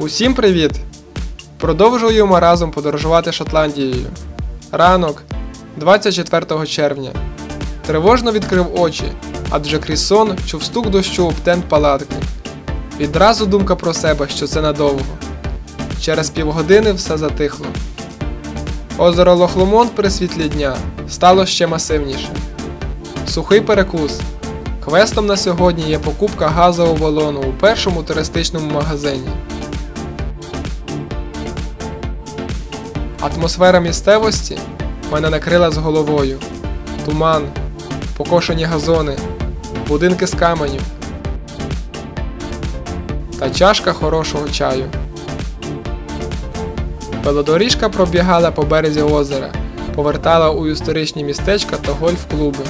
Усім привіт! Продовжуємо разом подорожувати Шотландією. Ранок, 24 червня. Тривожно відкрив очі, адже крізь сон чув стук дощу об тент палатки. Відразу думка про себе, що це надовго. Через півгодини все затихло. Озеро Лохломонт при світлі дня стало ще масивніше. Сухий перекус. Квестом на сьогодні є покупка газового балону у першому туристичному магазині. Атмосфера місцевості мене накрила з головою. Туман, покошені газони, будинки з каменю та чашка хорошого чаю. Велодоріжка пробігала по березі озера, повертала у історичні містечка та гольф-клуби.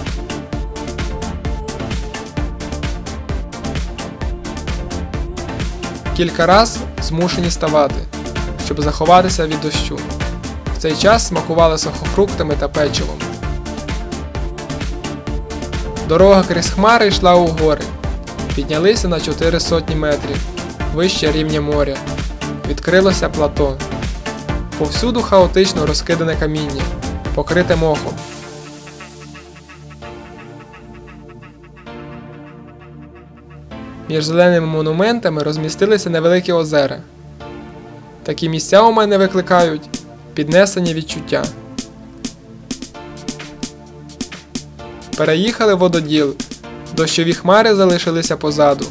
Кілька раз змушені ставати, щоб заховатися від дощу. Цей час смакували сухофруктами та печивом. Дорога крізь хмари йшла у гори. Піднялися на 4 сотні метрів, вище рівня моря. Відкрилося плато. Повсюду хаотично розкидане каміння, покрите мохом. Між зеленими монументами розмістилися невеликі озера. Такі місця у мене викликають піднесені відчуття. Переїхали вододіл, дощові хмари залишилися позаду.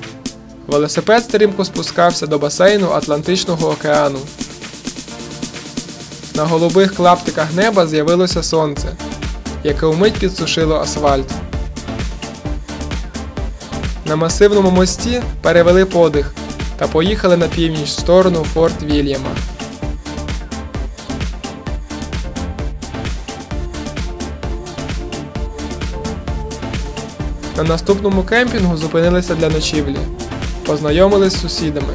Велосипед стрімко спускався до басейну Атлантичного океану. На голубих клаптиках неба з'явилося сонце, яке вмить підсушило асфальт. На масивному мості перевели подих та поїхали на північ сторону Форт Вільяма. На наступному кемпінгу зупинилися для ночівлі. Познайомились з сусідами.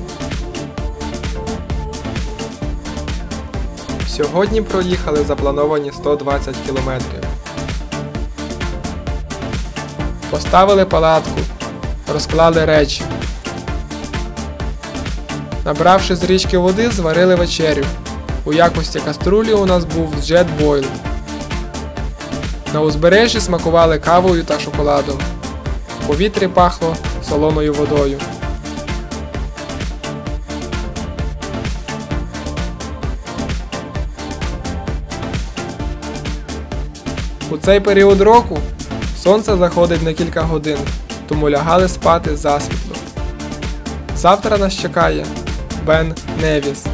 Сьогодні проїхали заплановані 120 кілометрів. Поставили палатку, розклали речі. Набравши з річки води, зварили вечерю. У якості каструлі у нас був джет бойл. На узбережжі смакували кавою та шоколадом. Повітрі пахло солоною водою. У цей період року сонце заходить на кілька годин, тому лягали спати засвітло. Завтра нас чекає Бен Невіс.